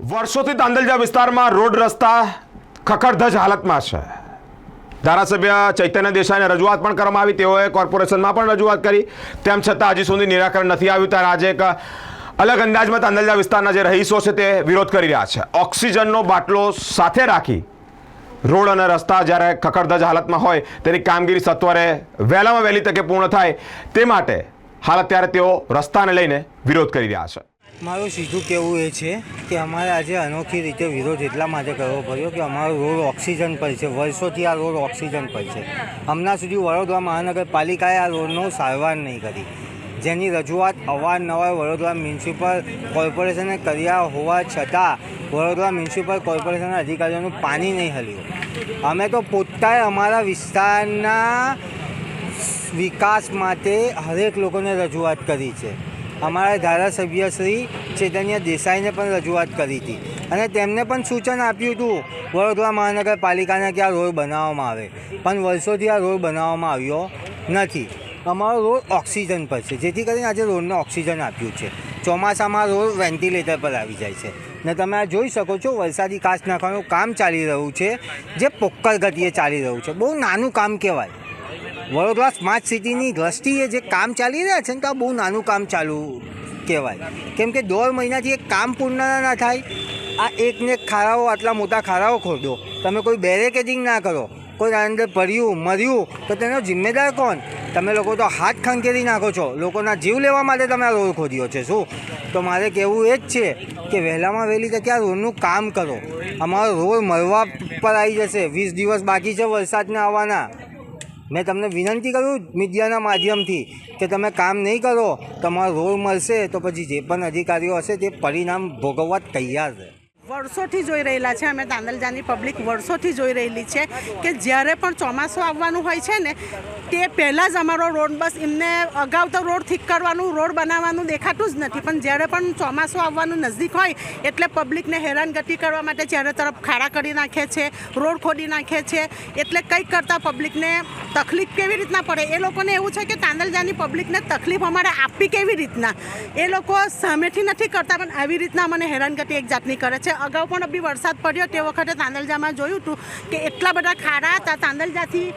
વર્ષોથી તાંદલજા વિસ્તારમાં રોડ રસ્તા ખખડધજ હાલતમાં છે. ધારાસભ્ય ચૈતન્ય દેસાઈને રજૂઆત પણ કરવામાં આવી. તેઓએ કોર્પોરેશનમાં પણ રજૂઆત કરી. તેમ છતાં હજી સુધી નિરાકરણ નથી આવ્યું. ત્યારે આજે એક અલગ અંદાજમાં તાંદલજા વિસ્તારના જે રહીશો છે તે વિરોધ કરી રહ્યા છે. ઓક્સિજનનો બાટલો સાથે રાખી રોડ અને રસ્તા જ્યારે ખખડધજ હાલતમાં હોય, તેની કામગીરી સત્વરે વહેલામાં વહેલી તકે પૂર્ણ થાય તે માટે હાલ અત્યારે તેઓ રસ્તાને લઈને વિરોધ કરી રહ્યા છે. મારું સીધું કહેવું એ છે કે અમારે આજે અનોખી રીતે વિરોધ એટલા માટે કરવો પડ્યો કે અમારો રોડ ઓક્સિજન પર છે. વર્ષોથી આ રોડ ઓક્સિજન પર છે. હમણાં સુધી વડોદરા મહાનગરપાલિકાએ આ રોડનો સારવાર નહીં કરી. જેની રજૂઆત અવારનવાર વડોદરા મ્યુનિસિપલ કોર્પોરેશને કર્યા હોવા છતાં વડોદરા મ્યુનિસિપલ કોર્પોરેશનના અધિકારીઓનું પાણી નહીં હલ્યું. અમે તો પોતાએ અમારા વિસ્તારના વિકાસ માટે હરેક લોકોને રજૂઆત કરી છે. અમારા ધારાસભ્ય શ્રી ચૈતન્ય દેસાઈને પણ રજૂઆત કરી હતી. અને તેમને પણ સૂચન આપ્યું હતું, વડોદરા મહાનગરપાલિકાને કે આ રોડ બનાવવામાં આવે. પણ વર્ષોથી આ રોડ બનાવવામાં આવ્યો નથી. અમારો રોડ ઓક્સિજન પર છે. જેથી કરીને આજે રોડને ઓક્સિજન આપ્યું છે. ચોમાસામાં રોડ વેન્ટિલેટર પર આવી જાય છે. ને તમે આ જોઈ શકો છો, વરસાદી કાચ નાખવાનું કામ ચાલી રહ્યું છે, જે પોક્કર ગતિએ ચાલી રહ્યું છે. બહુ નાનું કામ કહેવાય. વડોદરા સ્માર્ટ સિટીની દ્રષ્ટિએ જે કામ ચાલી રહ્યા છે ને તો બહુ નાનું કામ ચાલુ કહેવાય. કેમ કે દોઢ મહિનાથી એક કામ પૂર્ણ ના થાય. આ એકને એક ખાડાઓ આટલા મોટા ખાડાઓ ખોદો. તમે કોઈ બેરેકેડિંગ ના કરો. કોઈ અંદર ભર્યું, મર્યું, તો તેનો જિમ્મેદાર કોણ? તમે લોકો તો હાથ ખંખેરી નાખો છો. લોકોના જીવ લેવા માટે તમે આ રોડ ખોદ્યો છે. શું? તો મારે કહેવું એ જ છે કે વહેલામાં વહેલી તકે આ રોડનું કામ કરો? અમારો રોડ મળવા પર આવી જશે. વીસ દિવસ બાકી છે વરસાદને આવવાના. મેં તમને વિનંતી કરું મીડિયાના માધ્યમથી કે તમે કામ નહીં કરો, તમારો રોલ મળશે તો પછી જે પણ અધિકારીઓ હશે તે પરિણામ ભોગવવા તૈયાર છે વર્ષોથી જોઈ રહેલા છે, અમે તાંદલજાની પબ્લિક વર્ષોથી જોઈ રહેલી છે કે જ્યારે પણ ચોમાસું આવવાનું હોય છે ને તે પહેલાં જ અમારો રોડ બસ એમને અગાઉ તો રોડ ઠીક કરવાનું, રોડ બનાવવાનું દેખાતું જ નથી. પણ જ્યારે પણ ચોમાસું આવવાનું નજીક હોય, એટલે પબ્લિકને હેરાનગતિ કરવા માટે ચારે તરફ ખાડા કરી નાખે છે, રોડ ખોદી નાખે છે. એટલે કંઈક કરતાં પબ્લિકને તકલીફ કેવી રીતના પડે? એ લોકોને એવું છે કે તાંદલજાની પબ્લિકને તકલીફ અમારે આપવી કેવી રીતના? એ લોકો સામેથી નથી કરતા, પણ આવી રીતના મને હેરાનગતિ એક જાતની કરે છે. અગાઉ પણ બી વરસાદ પડ્યો, તે વખતે તાંદલજામાં જોયું હતું કે એટલા બધા ખાડા હતા, તાંદલજાથી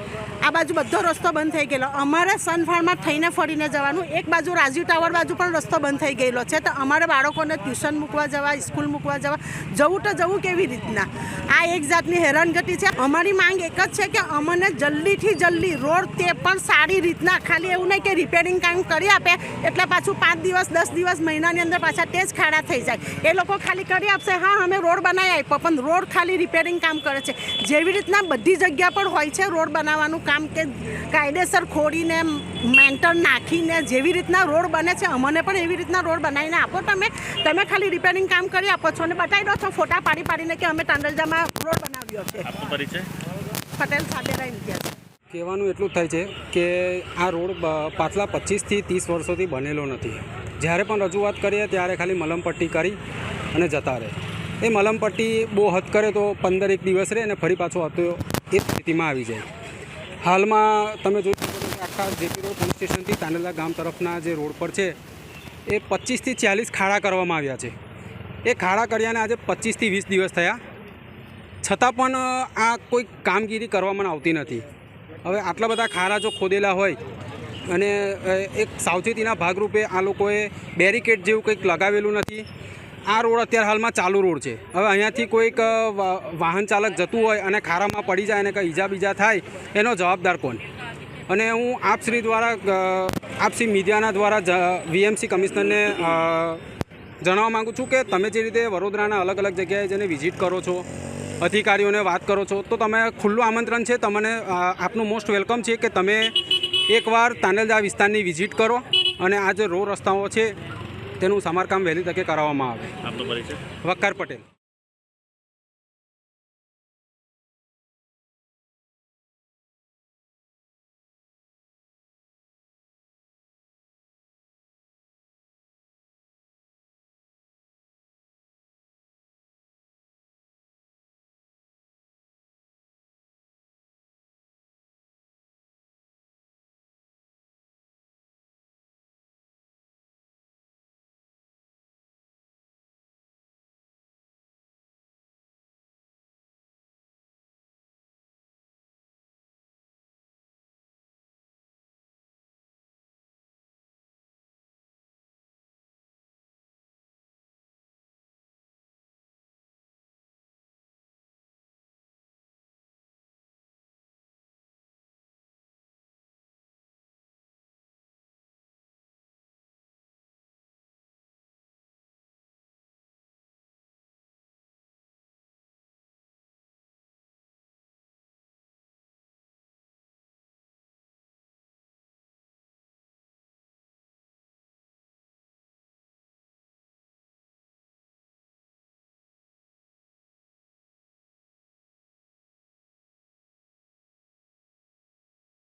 આ બાજુ બધો રસ્તો બંધ થઈ ગયેલો. અમારે સનફાર્મમાં થઈને ફરીને જવાનું. એક બાજુ રાજીવ ટાવર બાજુ પણ રસ્તો બંધ થઈ ગયેલો છે. તો અમારે બાળકોને ટ્યુશન મૂકવા જવા, સ્કૂલ મૂકવા જવા, જવું તો જવું કેવી રીતના? આ એક જાતની હેરાનગતિ છે. અમારી માંગ એક જ છે કે અમને જલ્દીથી જલ્દી રોડ તે પણ સારી રીતના, ખાલી એવું નહીં કે રિપેરિંગ કામ કરી આપે, એટલે પાછું પાંચ દિવસ, દસ દિવસ, મહિનાની અંદર પાછા તે જ ખાડા થઈ જાય. એ લોકો ખાલી કરી આપશે. હા, અમે રોડ બનાવી આપ્યો, પણ રોડ ખાલી રિપેરિંગ કામ કરે છે. જેવી રીતના બધી જગ્યા પર હોય છે રોડ બનાવવાનું કામ કે કાયદેસર ખોડીને મેન્ટર નાખીને જેવી રીતના રોડ બને છે અમને પણ એવી રીતના રોડ બનાવીને આપો. તમે તમે ખાલી રિપેરિંગ કામ કરી આપો છો અને બતાવી દો છો ફોટા પાડી પાડીને કે અમે તાંડલજામાં રોડ બનાવ્યો છે. પટેલ સાબેરા ઇમ્તિયાઝ કહેવાનું એટલું જ થાય છે કે આ રોડ પાછલા પચીસથી ત્રીસ વર્ષોથી બનેલો નથી. જ્યારે પણ રજૂઆત કરીએ ત્યારે ખાલી મલમપટ્ટી કરી અને જતા રહે. એ મલમપટ્ટી બહુ હદ કરે તો પંદર એક દિવસ રહે અને ફરી પાછો હતો એ સ્થિતિમાં આવી જાય. હાલમાં તમે જોઈ શકો કે આખા જેપી રોડ પોલીસ સ્ટેશનથી તાનેલા ગામ તરફના જે રોડ પર છે, એ પચીસથી ચાલીસ ખાડા કરવામાં આવ્યા છે. એ ખાડા કર્યાને આજે પચીસથી વીસ દિવસ થયા. છતાં પણ આ કોઈ કામગીરી કરવામાં આવતી નથી. હવે આટલા બધા ખાડા જો ખોદેલા હોય અને એક સાવચેતીના ભાગરૂપે આ લોકોએ બેરિકેડ જેવું કંઈક લગાવેલું નથી. આ રોડ અત્યારે હાલમાં ચાલુ રોડ છે. હવે અહીંયાથી કોઈક વાહન ચાલક જતું હોય અને ખારામાં પડી જાય અને કંઈ ઈજા બીજા થાય, એનો જવાબદાર કોણ? અને હું આપશ્રી દ્વારા આપશ્રી મીડિયાના દ્વારા વીએમસી કમિશનરને જણાવવા માગું છું કે તમે જે રીતે વડોદરાના અલગ અલગ જગ્યાએ જઈને વિઝિટ કરો છો, અધિકારીઓને વાત કરો છો, તો તમે ખુલ્લું આમંત્રણ છે, તમને આપનું મોસ્ટ વેલકમ છે કે તમે એકવાર તાનેલદા વિસ્તારની વિઝિટ કરો અને આ જે રો રસ્તાઓ છે તેનું સમારકામ વહેલી તકે કરાવવામાં આવે. આપનો પરિચય? વક્કાર પટેલ.